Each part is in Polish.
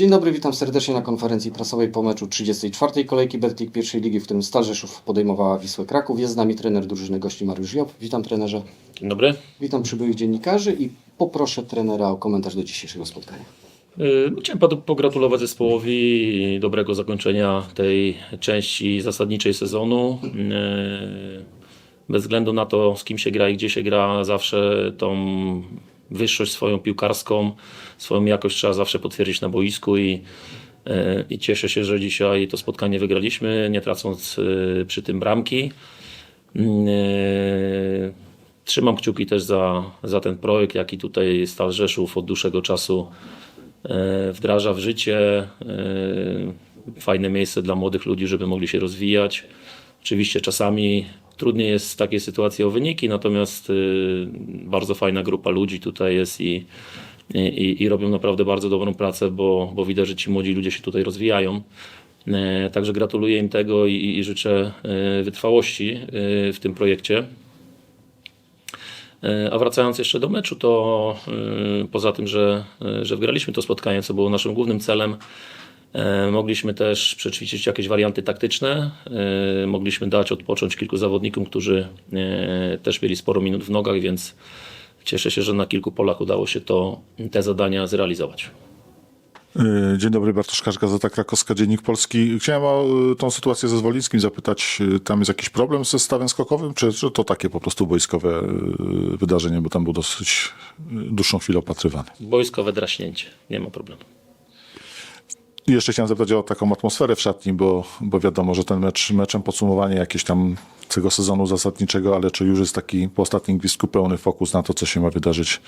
Dzień dobry, witam serdecznie na konferencji prasowej po meczu 34. kolejki Betclic pierwszej ligi, w którym Stal Rzeszów podejmowała Wisłę Kraków. Jest z nami trener drużyny gości Mariusz Job. Witam trenerze. Dzień dobry. Witam przybyłych dziennikarzy i poproszę trenera o komentarz do dzisiejszego spotkania. Yy, Chciałem pogratulować zespołowi dobrego zakończenia tej części zasadniczej sezonu. Yy, Bez względu na to, z kim się gra i gdzie się gra, zawsze tą wyższość swoją piłkarską, swoją jakość trzeba zawsze potwierdzić na boisku i, yy, i cieszę się, że dzisiaj to spotkanie wygraliśmy, nie tracąc yy, przy tym bramki. Yy, Trzymam kciuki też za, za ten projekt, jaki tutaj Stal Rzeszów od dłuższego czasu e, wdraża w życie. E, Fajne miejsce dla młodych ludzi, żeby mogli się rozwijać. Oczywiście czasami trudniej jest w takiej sytuacji o wyniki, natomiast e, bardzo fajna grupa ludzi tutaj jest i, i, i robią naprawdę bardzo dobrą pracę, bo, bo widać, że ci młodzi ludzie się tutaj rozwijają. E, Także gratuluję im tego i, i życzę e, wytrwałości e, w tym projekcie. A wracając jeszcze do meczu, to poza tym, że, że wygraliśmy to spotkanie, co było naszym głównym celem, mogliśmy też przećwiczyć jakieś warianty taktyczne. e, Mogliśmy dać odpocząć kilku zawodnikom, którzy e, też mieli sporo minut w nogach, więc cieszę się, że na kilku polach udało się to, te zadania zrealizować. Dzień dobry, Bartosz Kasz, Gazeta Krakowska, Dziennik Polski. Chciałem o tą sytuację ze Zwolińskim zapytać, tam jest jakiś problem ze stawem skokowym, czy, czy to takie po prostu boiskowe wydarzenie, bo tam był dosyć dłuższą chwilę opatrywany. Boiskowe draśnięcie, nie ma problemu. Jeszcze chciałem zapytać o taką atmosferę w szatni, bo, bo wiadomo, że ten mecz meczem podsumowanie jakieś tam tego sezonu zasadniczego, ale czy już jest taki po ostatnim gwizdku pełny fokus na to, co się ma wydarzyć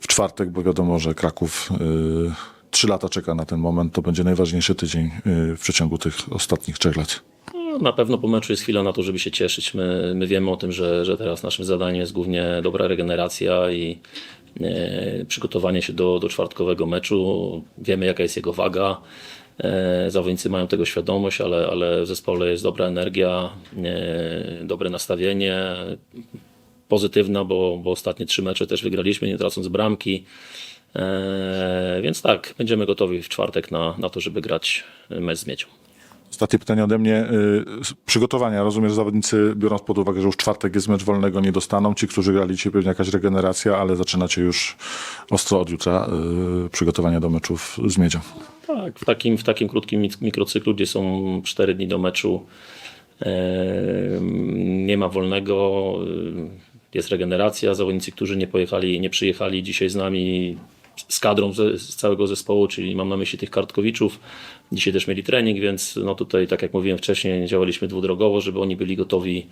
w czwartek, bo wiadomo, że Kraków y, trzy lata czeka na ten moment, to będzie najważniejszy tydzień y, w przeciągu tych ostatnich trzech lat. No, Na pewno po meczu jest chwila na to, żeby się cieszyć. My, my wiemy o tym, że, że teraz naszym zadaniem jest głównie dobra regeneracja i przygotowanie się do, do czwartkowego meczu. Wiemy, jaka jest jego waga. E, zawodnicy mają tego świadomość, ale, ale w zespole jest dobra energia, e, dobre nastawienie, pozytywna, bo, bo ostatnie trzy mecze też wygraliśmy, nie tracąc bramki. E, więc tak, będziemy gotowi w czwartek na, na to, żeby grać mecz z Miecią. Ostatnie pytanie ode mnie. Y, Przygotowania. Rozumiem, że zawodnicy, biorąc pod uwagę, że już czwartek jest mecz wolnego, nie dostaną. Ci, którzy grali dzisiaj, pewnie jakaś regeneracja, ale zaczynacie już ostro od jutra y, przygotowania do meczów z Miedzią. Tak, w takim, w takim krótkim mik- mikrocyklu, gdzie są 4 dni do meczu, nie ma wolnego, e, jest regeneracja. Zawodnicy, którzy nie pojechali, nie przyjechali dzisiaj z nami, z kadrą z całego zespołu, czyli mam na myśli tych kartkowiczów, dzisiaj też mieli trening, więc no tutaj, tak jak mówiłem wcześniej, działaliśmy dwudrogowo, żeby oni byli gotowi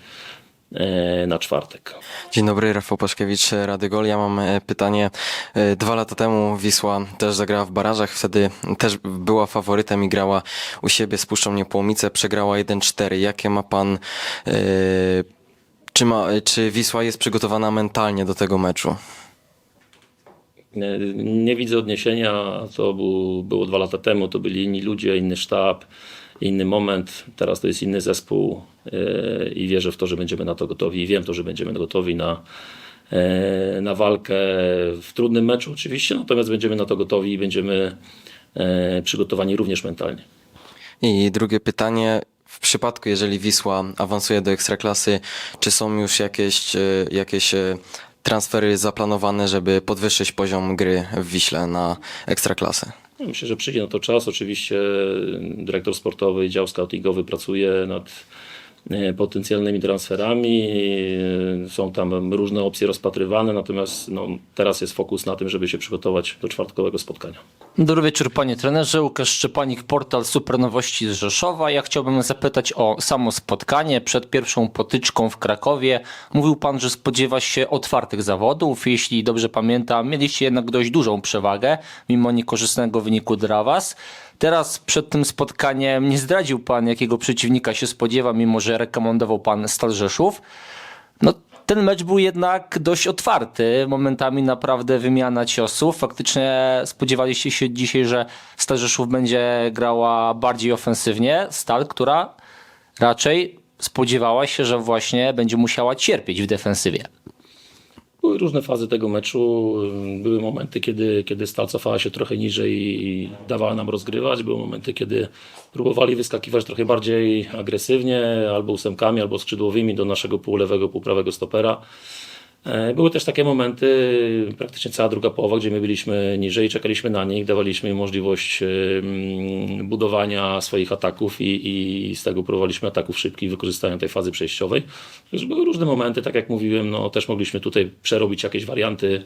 e, na czwartek. Dzień dobry, Rafał Paszkiewicz, Rady Gol. Ja mam e, pytanie. E, Dwa lata temu Wisła też zagrała w barażach, wtedy też była faworytem i grała u siebie z Puszczą Niepołomice, przegrała 1-4. Jakie ma pan, czy, ma, czy Wisła jest przygotowana mentalnie do tego meczu? Nie, nie widzę odniesienia. To był, było dwa lata temu, to byli inni ludzie, inny sztab, inny moment. Teraz to jest inny zespół e, i wierzę w to, że będziemy na to gotowi. I wiem to, że będziemy gotowi na, e, na walkę w trudnym meczu oczywiście, natomiast będziemy na to gotowi i będziemy e, przygotowani również mentalnie. I drugie pytanie. W przypadku, jeżeli Wisła awansuje do Ekstraklasy, czy są już jakieś, e, jakieś e, transfery zaplanowane, żeby podwyższyć poziom gry w Wiśle na Ekstraklasę? No, Myślę, że przyjdzie na to czas. Oczywiście dyrektor sportowy dział scoutingowy pracuje nad e, potencjalnymi transferami. E, Są tam różne opcje rozpatrywane, natomiast no, teraz jest fokus na tym, żeby się przygotować do czwartkowego spotkania. Dobry wieczór panie trenerze, Łukasz Szczepanik, portal Super Nowości z Rzeszowa. Ja chciałbym zapytać o samo spotkanie przed pierwszą potyczką w Krakowie. Mówił pan, że spodziewa się otwartych zawodów. Jeśli dobrze pamiętam, mieliście jednak dość dużą przewagę, mimo niekorzystnego wyniku dla was. Teraz przed tym spotkaniem nie zdradził pan, jakiego przeciwnika się spodziewa, mimo że rekomendował pan Stal Rzeszów. No, ten mecz był jednak dość otwarty, momentami naprawdę wymiana ciosów. Faktycznie spodziewaliście się dzisiaj, że Stal Rzeszów będzie grała bardziej ofensywnie. Stal, która raczej spodziewała się, że właśnie będzie musiała cierpieć w defensywie. Były różne fazy tego meczu. Były momenty, kiedy, kiedy Stal cofała się trochę niżej i dawała nam rozgrywać. Były momenty, kiedy próbowali wyskakiwać trochę bardziej agresywnie, albo ósemkami, albo skrzydłowymi do naszego półlewego, półprawego stopera. E, Były też takie momenty, praktycznie cała druga połowa, gdzie my byliśmy niżej, czekaliśmy na nich, dawaliśmy im możliwość em, budowania swoich ataków i, i z tego próbowaliśmy ataków szybkich, wykorzystania tej fazy przejściowej. Także były różne momenty, tak jak mówiłem, no, też mogliśmy tutaj przerobić jakieś warianty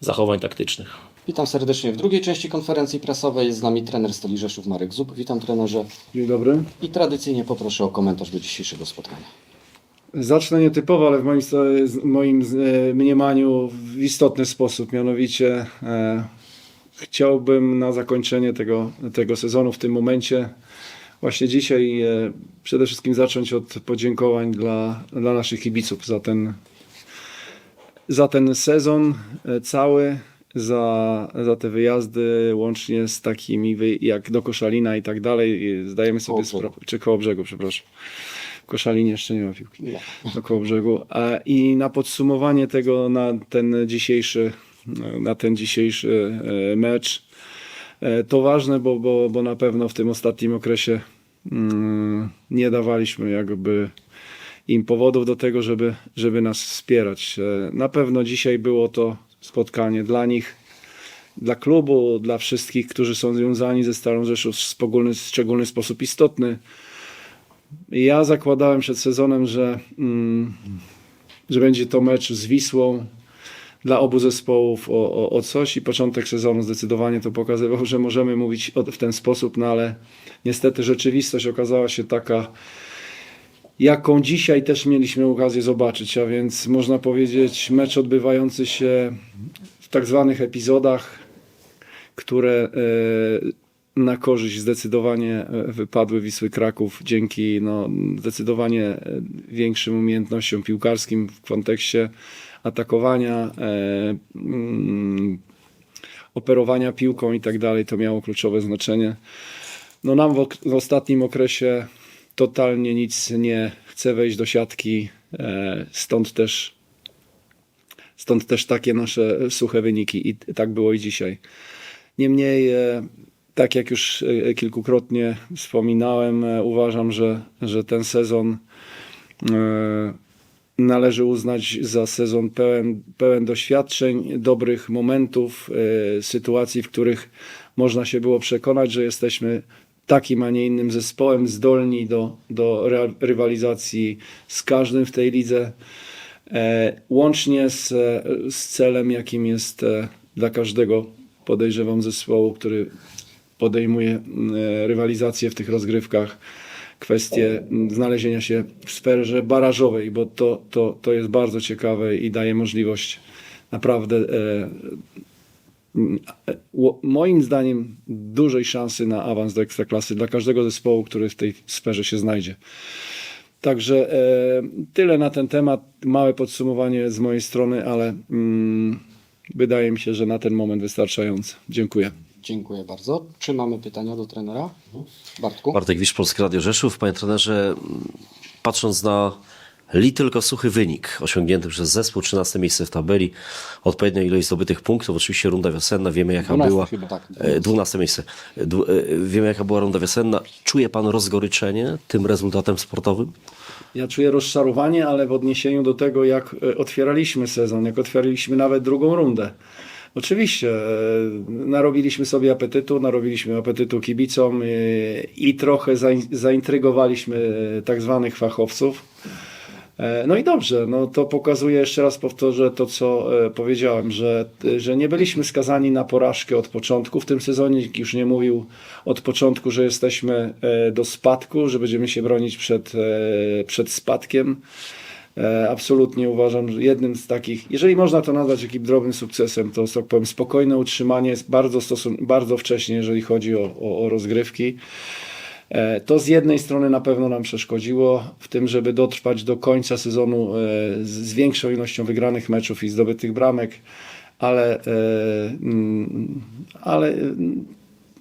zachowań taktycznych. Witam serdecznie w drugiej części konferencji prasowej. Jest z nami trener Stali Rzeszów Marek Zub. Witam trenerze Dzień dobry. i tradycyjnie poproszę o komentarz do dzisiejszego spotkania. Zacznę nietypowo, ale w moim, moim e, mniemaniu w istotny sposób. Mianowicie e, chciałbym na zakończenie tego, tego sezonu w tym momencie, właśnie dzisiaj, e, przede wszystkim zacząć od podziękowań dla, dla naszych kibiców za ten, za ten sezon e, cały. Za, za te wyjazdy, łącznie z takimi jak do Koszalina i tak dalej. Zdajemy sobie sprawę, czy koło brzegu, przepraszam. W Koszalinie jeszcze nie ma piłki Nie. do koło brzegu. I na podsumowanie tego, na ten dzisiejszy, na ten dzisiejszy e, mecz, e, to ważne, bo, bo, bo na pewno w tym ostatnim okresie mm, nie dawaliśmy jakby im powodów do tego, żeby, żeby nas wspierać. E, Na pewno dzisiaj było to spotkanie dla nich, dla klubu, dla wszystkich, którzy są związani ze Starą Rzeszą w szczególny, w szczególny sposób istotny. Ja zakładałem przed sezonem, że, mm, że będzie to mecz z Wisłą dla obu zespołów o, o, o coś i początek sezonu zdecydowanie to pokazywał, że możemy mówić o, w ten sposób, no ale niestety rzeczywistość okazała się taka, jaką dzisiaj też mieliśmy okazję zobaczyć, a więc można powiedzieć mecz odbywający się w tak zwanych epizodach, które e, na korzyść zdecydowanie e, wypadły Wisły Kraków dzięki no, zdecydowanie e, większym umiejętnościom piłkarskim w kontekście atakowania, e, mm, operowania piłką i tak dalej. To miało kluczowe znaczenie. No nam w, w ostatnim okresie totalnie nic nie chce wejść do siatki, e, stąd też stąd też takie nasze suche wyniki i tak było i dzisiaj. Niemniej, e, tak jak już e, kilkukrotnie wspominałem, e, uważam, że, że ten sezon e, należy uznać za sezon pełen, pełen doświadczeń, dobrych momentów, e, sytuacji, w których można się było przekonać, że jesteśmy takim, a nie innym zespołem, zdolni do, do rywalizacji z każdym w tej lidze. E, łącznie z, e, z celem, jakim jest e, dla każdego, podejrzewam, zespołu, który podejmuje m, e, rywalizację w tych rozgrywkach, kwestię m, znalezienia się w sferze barażowej, bo to, to, to jest bardzo ciekawe i daje możliwość naprawdę e, m, e, moim zdaniem dużej szansy na awans do ekstraklasy dla każdego zespołu, który w tej sferze się znajdzie. Także e, tyle na ten temat. Małe podsumowanie z mojej strony, ale mm, wydaje mi się, że na ten moment wystarczające. Dziękuję. Dziękuję bardzo. Czy mamy pytania do trenera? Bartku? Bartek Wisz, Polskie Radio Rzeszów. Panie trenerze, patrząc na li tylko suchy wynik osiągnięty przez zespół, 13 miejsce w tabeli, odpowiednia ilość zdobytych punktów, oczywiście runda wiosenna, wiemy jaka 12 była. chyba, tak. E, 12 miejsce. E, Wiemy jaka była runda wiosenna. Czuje pan rozgoryczenie tym rezultatem sportowym? Ja czuję rozczarowanie, ale w odniesieniu do tego, jak e, otwieraliśmy sezon, jak otwieraliśmy nawet drugą rundę. Oczywiście e, narobiliśmy sobie apetytu, narobiliśmy apetytu kibicom e, i trochę zain- zaintrygowaliśmy e, tak zwanych fachowców. No i dobrze, no to pokazuje, jeszcze raz powtórzę to, co powiedziałem, że, że nie byliśmy skazani na porażkę od początku. W tym sezonie już nie mówił od początku, że jesteśmy do spadku, że będziemy się bronić przed, przed spadkiem. E, Absolutnie uważam, że jednym z takich, jeżeli można to nazwać jakimś drobnym sukcesem, to tak powiem, spokojne utrzymanie jest bardzo, stosun- bardzo wcześnie, jeżeli chodzi o, o, o rozgrywki. E, To z jednej strony na pewno nam przeszkodziło w tym, żeby dotrwać do końca sezonu e, z większą ilością wygranych meczów i zdobytych bramek, ale, mm, ale mm,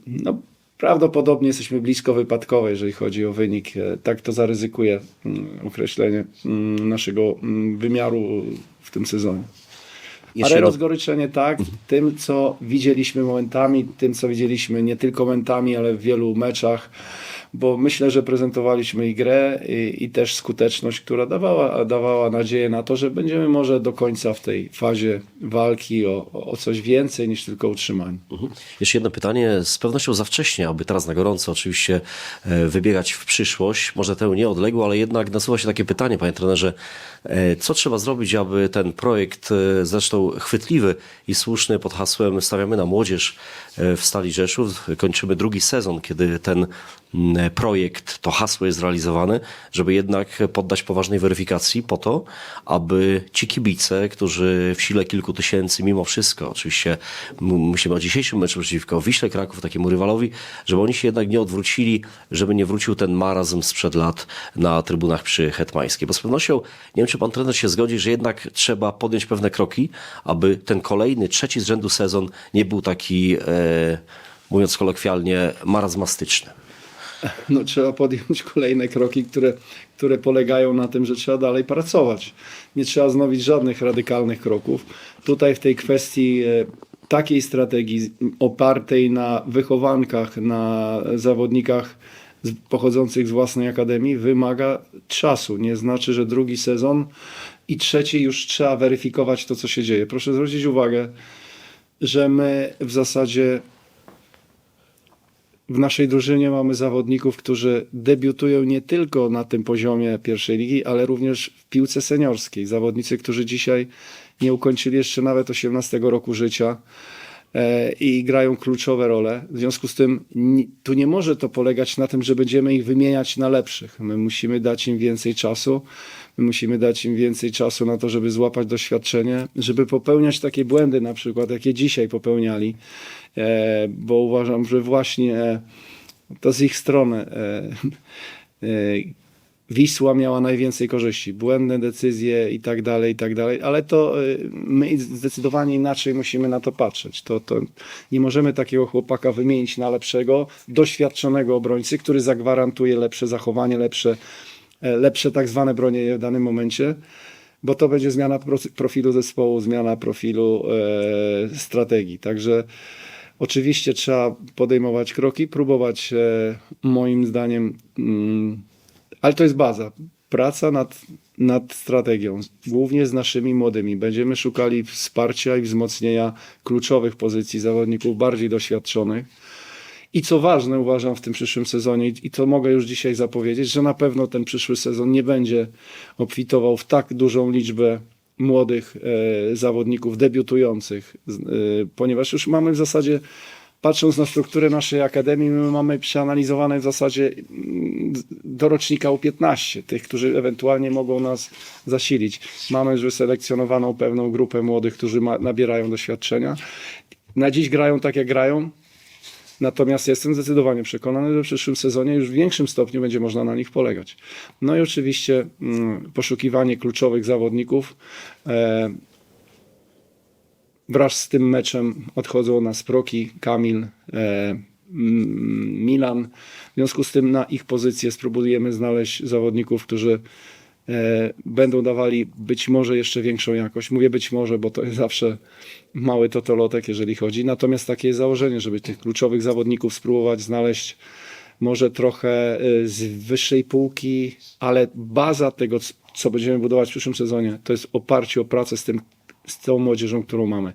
no, prawdopodobnie jesteśmy blisko wypadkowej, jeżeli chodzi o wynik. E, Tak to zaryzykuję mm, określenie mm, naszego mm, wymiaru w tym sezonie. Jeszcze Ale rozgoryczenie tak, tym co widzieliśmy momentami, tym co widzieliśmy nie tylko momentami, ale w wielu meczach, bo myślę, że prezentowaliśmy i grę i, i też skuteczność, która dawała, dawała nadzieję na to, że będziemy może do końca w tej fazie walki o, o coś więcej niż tylko utrzymanie. Jeszcze jedno pytanie, z pewnością za wcześnie, aby teraz na gorąco oczywiście e, wybiegać w przyszłość, może tę nieodległą, ale jednak nasuwa się takie pytanie, panie trenerze, e, co trzeba zrobić, aby ten projekt, e, zresztą chwytliwy i słuszny pod hasłem Stawiamy na młodzież w Stali Rzeszów, kończymy drugi sezon, kiedy ten projekt, to hasło jest realizowane, żeby jednak poddać poważnej weryfikacji po to, aby ci kibice, którzy w sile kilku tysięcy, mimo wszystko, oczywiście m- myślimy o dzisiejszym meczu przeciwko Wiśle Kraków, takiemu rywalowi, żeby oni się jednak nie odwrócili, żeby nie wrócił ten marazm sprzed lat na trybunach przy Hetmańskiej. Bo z pewnością, nie wiem czy pan trener się zgodzi, że jednak trzeba podjąć pewne kroki, aby ten kolejny, trzeci z rzędu sezon nie był taki, e, mówiąc kolokwialnie, marazmastyczny. No, trzeba podjąć kolejne kroki, które, które polegają na tym, że trzeba dalej pracować. Nie trzeba znowić żadnych radykalnych kroków. Tutaj w tej kwestii e, takiej strategii opartej na wychowankach, na zawodnikach pochodzących z własnej akademii wymaga czasu. Nie znaczy, że drugi sezon i trzeci już trzeba weryfikować to, co się dzieje. Proszę zwrócić uwagę, że my w zasadzie w naszej drużynie mamy zawodników, którzy debiutują nie tylko na tym poziomie pierwszej ligi, ale również w piłce seniorskiej. Zawodnicy, którzy dzisiaj nie ukończyli jeszcze nawet 18 roku życia i grają kluczowe role. W związku z tym tu nie może to polegać na tym, że będziemy ich wymieniać na lepszych. My musimy dać im więcej czasu. My musimy dać im więcej czasu na to, żeby złapać doświadczenie, żeby popełniać takie błędy, na przykład, jakie dzisiaj popełniali, e, bo uważam, że właśnie e, to z ich strony e, e, Wisła miała najwięcej korzyści. Błędne decyzje i tak dalej, i tak dalej, ale to y, my zdecydowanie inaczej musimy na to patrzeć. To, to nie możemy takiego chłopaka wymienić na lepszego, doświadczonego obrońcy, który zagwarantuje lepsze zachowanie, lepsze, e, lepsze tak zwane bronienie w danym momencie, bo to będzie zmiana pro- profilu zespołu, zmiana profilu e, strategii. Także oczywiście trzeba podejmować kroki, próbować e, moim zdaniem mm, ale to jest baza. Praca nad, nad strategią, głównie z naszymi młodymi. Będziemy szukali wsparcia i wzmocnienia kluczowych pozycji zawodników bardziej doświadczonych. I co ważne, uważam w tym przyszłym sezonie, i to mogę już dzisiaj zapowiedzieć, że na pewno ten przyszły sezon nie będzie obfitował w tak dużą liczbę młodych e, zawodników debiutujących, e, ponieważ już mamy w zasadzie, patrząc na strukturę naszej akademii, my mamy przeanalizowane w zasadzie do rocznika U15, tych, którzy ewentualnie mogą nas zasilić. Mamy już wyselekcjonowaną pewną grupę młodych, którzy ma, nabierają doświadczenia. Na dziś grają tak, jak grają. Natomiast jestem zdecydowanie przekonany, że w przyszłym sezonie już w większym stopniu będzie można na nich polegać. No i oczywiście mm, poszukiwanie kluczowych zawodników. E, wraz z tym meczem odchodzą nas Proki, Kamil, e, Milan. W związku z tym na ich pozycję spróbujemy znaleźć zawodników, którzy e, będą dawali być może jeszcze większą jakość. Mówię być może, bo to jest zawsze mały totolotek, jeżeli chodzi. Natomiast takie jest założenie, żeby tych kluczowych zawodników spróbować znaleźć może trochę e, z wyższej półki, ale baza tego, co będziemy budować w przyszłym sezonie, to jest oparcie o pracę z, tym, z tą młodzieżą, którą mamy.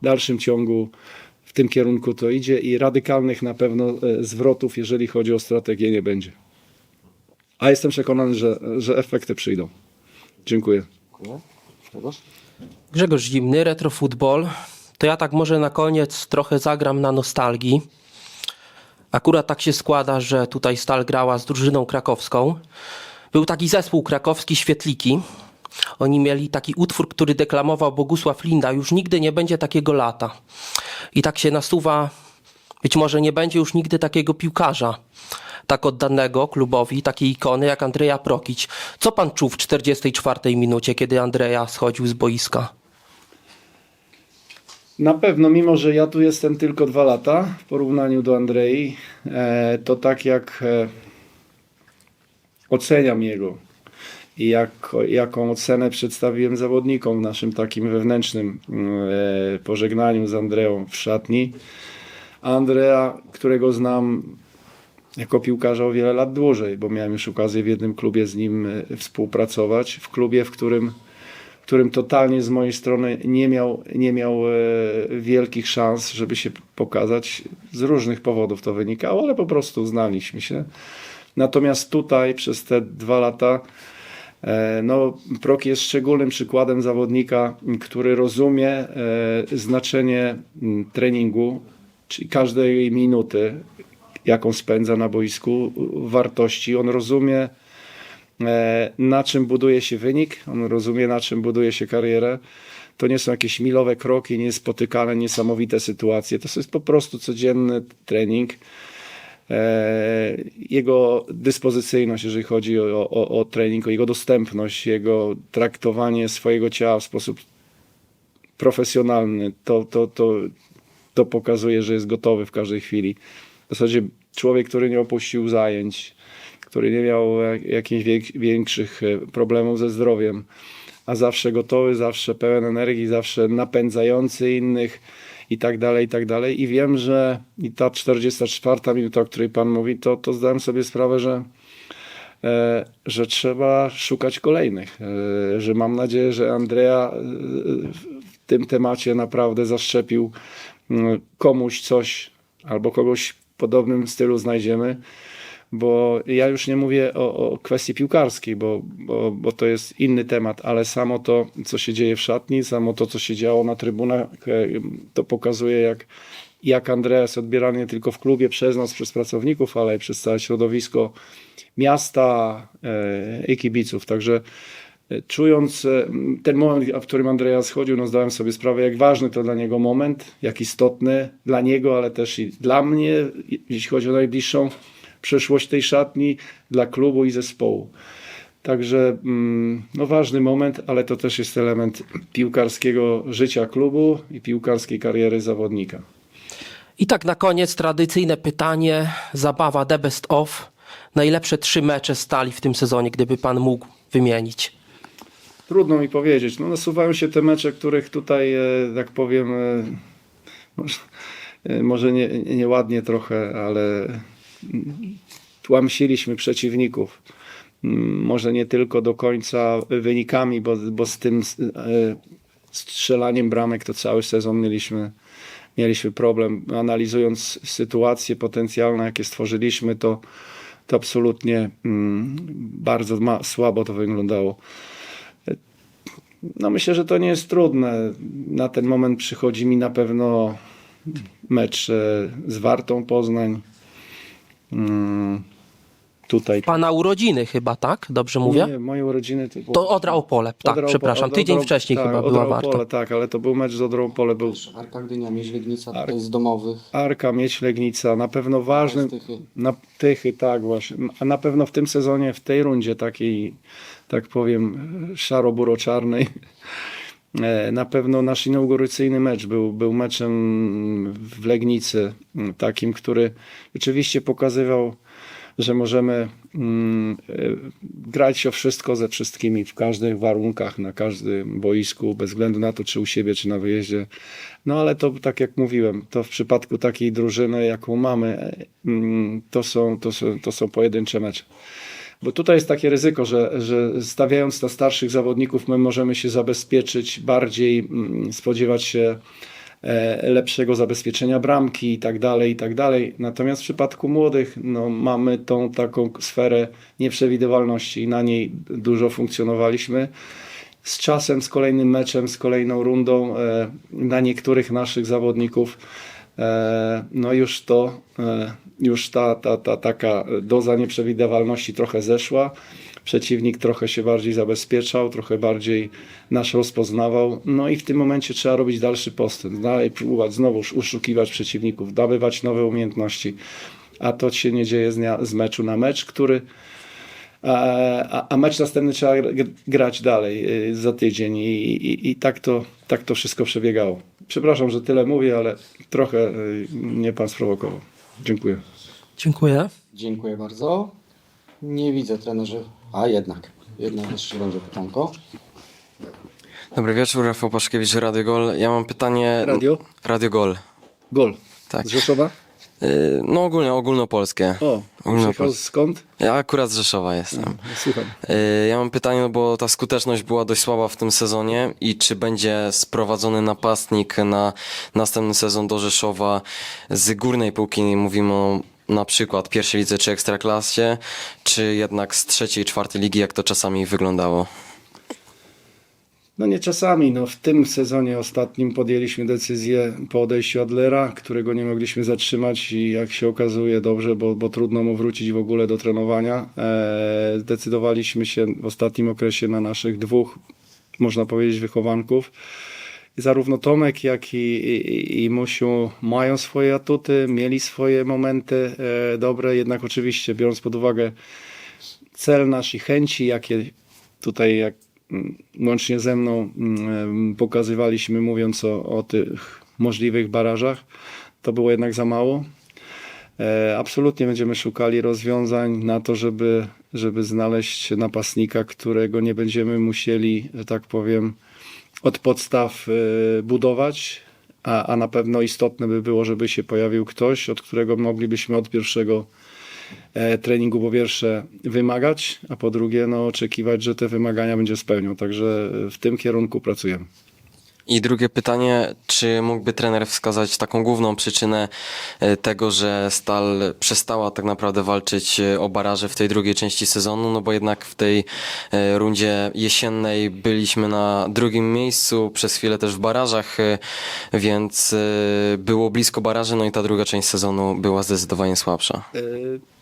W dalszym ciągu tym kierunku to idzie i radykalnych na pewno e, zwrotów, jeżeli chodzi o strategię, nie będzie. A jestem przekonany, że, że efekty przyjdą. Dziękuję. Grzegorz? Grzegorz Zimny, Retrofutbol. To ja tak może na koniec trochę zagram na nostalgii. Akurat tak się składa, że tutaj Stal grała z drużyną krakowską. Był taki zespół krakowski Świetliki. Oni mieli taki utwór, który deklamował Bogusław Linda. Już nigdy nie będzie takiego lata. I tak się nasuwa, być może nie będzie już nigdy takiego piłkarza, tak oddanego klubowi, takiej ikony jak Andrzeja Prokić. Co pan czuł w 44 minucie, kiedy Andrzeja schodził z boiska? Na pewno, mimo że ja tu jestem tylko dwa lata w porównaniu do Andrei, e, to tak jak e, oceniam jego i jak, jaką ocenę przedstawiłem zawodnikom w naszym takim wewnętrznym e, pożegnaniu z Andreą w szatni. Andrea, którego znam jako piłkarza o wiele lat dłużej, bo miałem już okazję w jednym klubie z nim e, współpracować, w klubie, w którym, którym totalnie z mojej strony nie miał, nie miał e, wielkich szans, żeby się pokazać. Z różnych powodów to wynikało, ale po prostu znaliśmy się. Natomiast tutaj przez te dwa lata no, Prok jest szczególnym przykładem zawodnika, który rozumie e, znaczenie mm, treningu, czyli każdej minuty, jaką spędza na boisku, wartości. On rozumie, e, na czym buduje się wynik, on rozumie, na czym buduje się karierę. To nie są jakieś milowe kroki, niespotykane, niesamowite sytuacje. To jest po prostu codzienny trening. E, Jego dyspozycyjność, jeżeli chodzi o, o, o trening, o jego dostępność, jego traktowanie swojego ciała w sposób profesjonalny, to, to, to, to pokazuje, że jest gotowy w każdej chwili. W zasadzie człowiek, który nie opuścił zajęć, który nie miał jak- jakichś większych e, problemów ze zdrowiem, a zawsze gotowy, zawsze pełen energii, zawsze napędzający innych i tak dalej, i tak dalej. I wiem, że i ta 44 minuta, o której Pan mówi, to, to zdałem sobie sprawę, że e, że trzeba szukać kolejnych. E, że mam nadzieję, że Andrea e, w tym temacie naprawdę zaszczepił komuś coś albo kogoś w podobnym stylu znajdziemy. Bo ja już nie mówię o, o kwestii piłkarskiej, bo, bo, bo to jest inny temat, ale samo to, co się dzieje w szatni, samo to, co się działo na trybunach, e, to pokazuje, jak, jak Andreas odbierany nie tylko w klubie przez nas, przez pracowników, ale i przez całe środowisko miasta e, i kibiców. Także e, czując ten moment, w którym Andreas schodził, no zdałem sobie sprawę, jak ważny to dla niego moment, jak istotny dla niego, ale też i dla mnie, jeśli chodzi o najbliższą przyszłość tej szatni, dla klubu i zespołu. Także mm, no ważny moment, ale to też jest element piłkarskiego życia klubu i piłkarskiej kariery zawodnika. I tak na koniec tradycyjne pytanie, zabawa The Best Of. Najlepsze trzy mecze stali w tym sezonie, gdyby pan mógł wymienić. Trudno mi powiedzieć. No, nasuwają się te mecze, których tutaj, e, tak powiem, e, może, e, może nie, nieładnie trochę, ale tłamsiliśmy przeciwników. Mm, Może nie tylko do końca wynikami, bo, bo z tym e, strzelaniem bramek to cały sezon mieliśmy, mieliśmy problem. Analizując sytuacje potencjalne, jakie stworzyliśmy, to, to absolutnie mm, bardzo ma, słabo to wyglądało. No myślę, że to nie jest trudne. Na ten moment przychodzi mi na pewno mecz z Wartą Poznań. Mm, Tutaj. Pana urodziny chyba, tak? Dobrze mówię? Nie, moje urodziny to, było- To Odra Opole, tak, Odra Opo- przepraszam. Odra- Tydzień Odra- wcześniej tak, chyba Odra była Opole, warta. Tak, ale to był mecz z Odrą Opole, był Arka Gdynia, Mieźlegnica, Ark- tutaj z domowych. Arka, Mieć Legnica, na pewno ważnym, Tychy. na Tychy, tak właśnie, a na pewno w tym sezonie, w tej rundzie takiej, tak powiem, szaro-buro-czarnej, na pewno nasz inauguracyjny mecz był, był meczem w Legnicy, m, takim, który rzeczywiście pokazywał, że możemy mm, e, grać o wszystko ze wszystkimi w każdych warunkach, na każdym boisku, bez względu na to, czy u siebie, czy na wyjeździe. No ale to, tak jak mówiłem, to w przypadku takiej drużyny, jaką mamy, e, mm, to są, to są, to są pojedyncze mecze. Bo tutaj jest takie ryzyko, że, że stawiając na starszych zawodników, my możemy się zabezpieczyć bardziej, mm, spodziewać się e, lepszego zabezpieczenia bramki i tak dalej, i tak dalej. Natomiast w przypadku młodych no, mamy tą taką sferę nieprzewidywalności i na niej dużo funkcjonowaliśmy. Z czasem, z kolejnym meczem, z kolejną rundą e, na niektórych naszych zawodników e, no już to, już ta, ta, ta taka doza nieprzewidywalności trochę zeszła. Przeciwnik trochę się bardziej zabezpieczał, trochę bardziej nas rozpoznawał. No i w tym momencie trzeba robić dalszy postęp, dalej próbować znowu uszukiwać przeciwników, zdobywać nowe umiejętności. A to się nie dzieje z, dnia, z meczu na mecz, który a, a- mecz następny trzeba gr- grać dalej y, za tydzień i, i, i tak, to, tak to wszystko przebiegało. Przepraszam, że tyle mówię, ale trochę y, mnie pan sprowokował. Dziękuję. Dziękuję. Dziękuję bardzo. Nie widzę trenerzy. A jednak. Jedno jeszcze będzie pytanko. Dobry wieczór, Rafał Paszkiewicz, Radio Gol. Ja mam pytanie... Radio? Radio Gol. Gol. Tak. Z Rzeszowa? Y, No ogólnie, ogólnopolskie. O, Ogólnopol- przyjechał skąd? Ja akurat z Rzeszowa jestem. Słucham. Y, Ja mam pytanie, no bo ta skuteczność była dość słaba w tym sezonie i czy będzie sprowadzony napastnik na następny sezon do Rzeszowa z górnej półki, mówimy o na przykład pierwszej lidze czy ekstraklasie, czy jednak z trzeciej, czwartej ligi, jak to czasami wyglądało? No nie czasami, no w tym sezonie ostatnim podjęliśmy decyzję po odejściu Adlera, którego nie mogliśmy zatrzymać i jak się okazuje dobrze, bo, bo trudno mu wrócić w ogóle do trenowania. E, zdecydowaliśmy się w ostatnim okresie na naszych dwóch, można powiedzieć, wychowanków. Zarówno Tomek, jak i, i, i Musiu mają swoje atuty, mieli swoje momenty e, dobre, jednak oczywiście biorąc pod uwagę cel nasz i chęci, jakie tutaj jak łącznie ze mną mm, pokazywaliśmy, mówiąc o, o tych możliwych barażach, to było jednak za mało. E, Absolutnie będziemy szukali rozwiązań na to, żeby, żeby znaleźć napastnika, którego nie będziemy musieli, że tak powiem, od podstaw e, budować, a, a na pewno istotne by było, żeby się pojawił ktoś, od którego moglibyśmy od pierwszego treningu po pierwsze wymagać, a po drugie no, oczekiwać, że te wymagania będzie spełniał. Także e, w tym kierunku pracujemy. I drugie pytanie, czy mógłby trener wskazać taką główną przyczynę e, tego, że Stal przestała tak naprawdę walczyć e, o baraże w tej drugiej części sezonu, no bo jednak w tej e, rundzie jesiennej byliśmy na drugim miejscu, przez chwilę też w barażach, e, więc e, było blisko baraży, no i ta druga część sezonu była zdecydowanie słabsza. E, No,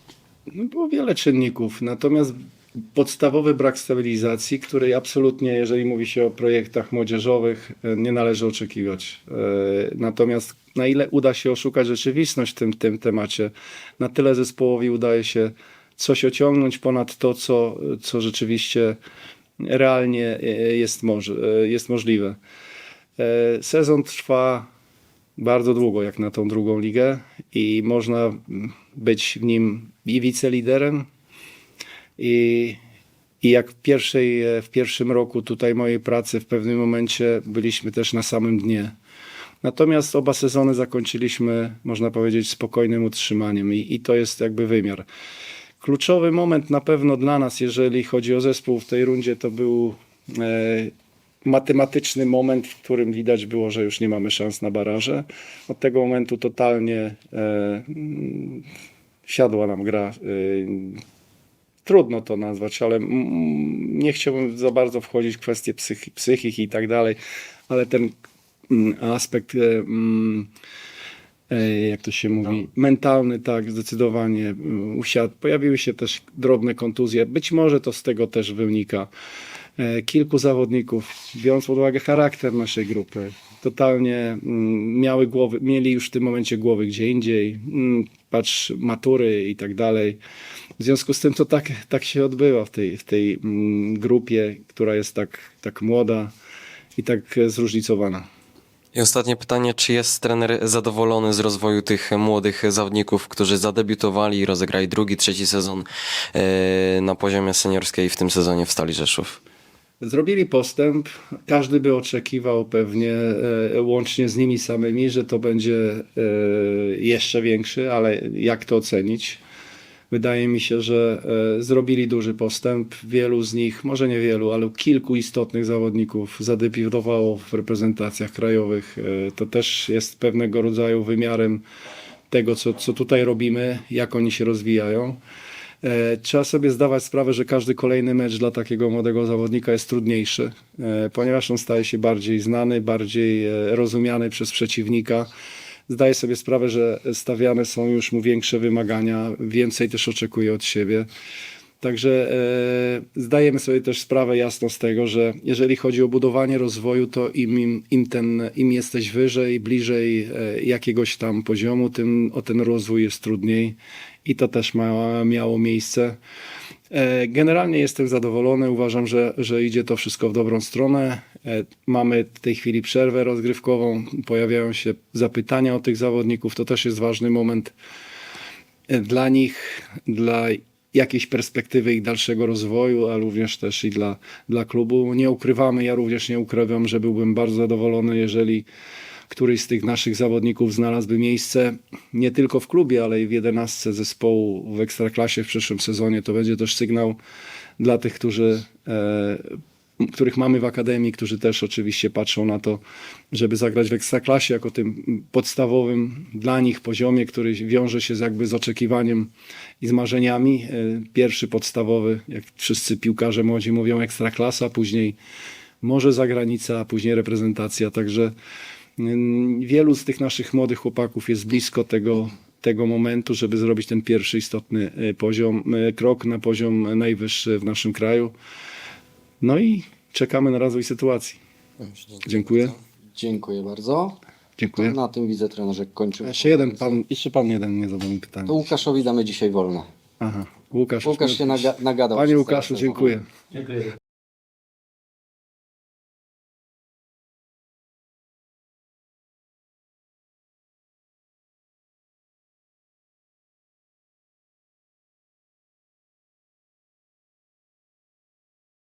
było wiele czynników, natomiast podstawowy brak stabilizacji, której absolutnie, jeżeli mówi się o projektach młodzieżowych, nie należy oczekiwać. E, Natomiast na ile uda się oszukać rzeczywistość w tym, tym temacie, na tyle zespołowi udaje się coś ociągnąć ponad to, co, co rzeczywiście realnie e, jest, e, jest możliwe. Sezon trwa bardzo długo, jak na tą drugą ligę, i można być w nim i wiceliderem, i, i jak w, pierwszej, w pierwszym roku tutaj mojej pracy, w pewnym momencie byliśmy też na samym dnie. Natomiast oba sezony zakończyliśmy, można powiedzieć, spokojnym utrzymaniem, i, i to jest jakby wymiar. Kluczowy moment na pewno dla nas, jeżeli chodzi o zespół w tej rundzie, to był e, matematyczny moment, w którym widać było, że już nie mamy szans na baraże. Od tego momentu totalnie e, mm, siadła nam gra. E, trudno to nazwać, ale mm, nie chciałbym za bardzo wchodzić w kwestie psychi, psychiki i tak dalej, ale ten mm, aspekt, e, mm, e, jak to się mówi, mentalny, tak, zdecydowanie mm, usiadł. Pojawiły się też drobne kontuzje. Być może to z tego też wynika. E, Kilku zawodników, biorąc pod uwagę charakter naszej grupy, totalnie mm, miały głowy, mieli już w tym momencie głowy gdzie indziej, mm, patrz, matury i tak dalej. W związku z tym to tak, tak się odbywa w tej, w tej mm, grupie, która jest tak, tak młoda i tak zróżnicowana. I ostatnie pytanie, czy jest trener zadowolony z rozwoju tych młodych zawodników, którzy zadebiutowali i rozegrali drugi, trzeci sezon e, na poziomie seniorskiej w tym sezonie w Stali Rzeszów? Zrobili postęp. Każdy by oczekiwał pewnie, e, łącznie z nimi samymi, że to będzie e, jeszcze większy, ale jak to ocenić? Wydaje mi się, że e, zrobili duży postęp. Wielu z nich, może nie wielu, ale kilku istotnych zawodników zadebiutowało w reprezentacjach krajowych. To też jest pewnego rodzaju wymiarem tego, co, co tutaj robimy, jak oni się rozwijają. E, Trzeba sobie zdawać sprawę, że każdy kolejny mecz dla takiego młodego zawodnika jest trudniejszy, e, ponieważ on staje się bardziej znany, bardziej e, rozumiany przez przeciwnika. Zdaje sobie sprawę, że stawiane są już mu większe wymagania, więcej też oczekuje od siebie. Także e, zdajemy sobie też sprawę jasno z tego, że jeżeli chodzi o budowanie rozwoju, to im, im, im, ten, im jesteś wyżej, bliżej e, jakiegoś tam poziomu, tym o ten rozwój jest trudniej i to też ma, miało miejsce. E, Generalnie jestem zadowolony. Uważam, że, że idzie to wszystko w dobrą stronę. Mamy w tej chwili przerwę rozgrywkową. Pojawiają się zapytania o tych zawodników. To też jest ważny moment dla nich, dla jakiejś perspektywy ich dalszego rozwoju, a również też i dla, dla klubu. Nie ukrywamy, ja również nie ukrywam, że byłbym bardzo zadowolony, jeżeli któryś z tych naszych zawodników znalazłby miejsce nie tylko w klubie, ale i w jedenastce zespołu w Ekstraklasie w przyszłym sezonie. To będzie też sygnał dla tych, którzy, e, których mamy w Akademii, którzy też oczywiście patrzą na to, żeby zagrać w Ekstraklasie jako tym podstawowym dla nich poziomie, który wiąże się z jakby z oczekiwaniem i z marzeniami. E, Pierwszy podstawowy, jak wszyscy piłkarze młodzi mówią, Ekstraklasa, później może zagranica, a później reprezentacja. Także mm, wielu z tych naszych młodych chłopaków jest blisko tego, tego momentu, żeby zrobić ten pierwszy istotny e, poziom, e, krok na poziom najwyższy w naszym kraju. No i czekamy na rozwój sytuacji. Dziękuję. Dziękuję bardzo. Dziękuję. Na tym widzę trenerze kończymy. Jeszcze jeden pan, jeszcze pan jeden nie zadał mi pytania. To Łukaszowi damy dzisiaj wolne. Aha, Łukasz. Łukasz się naga- nagadał. Panie Łukaszu, sezon. dziękuję.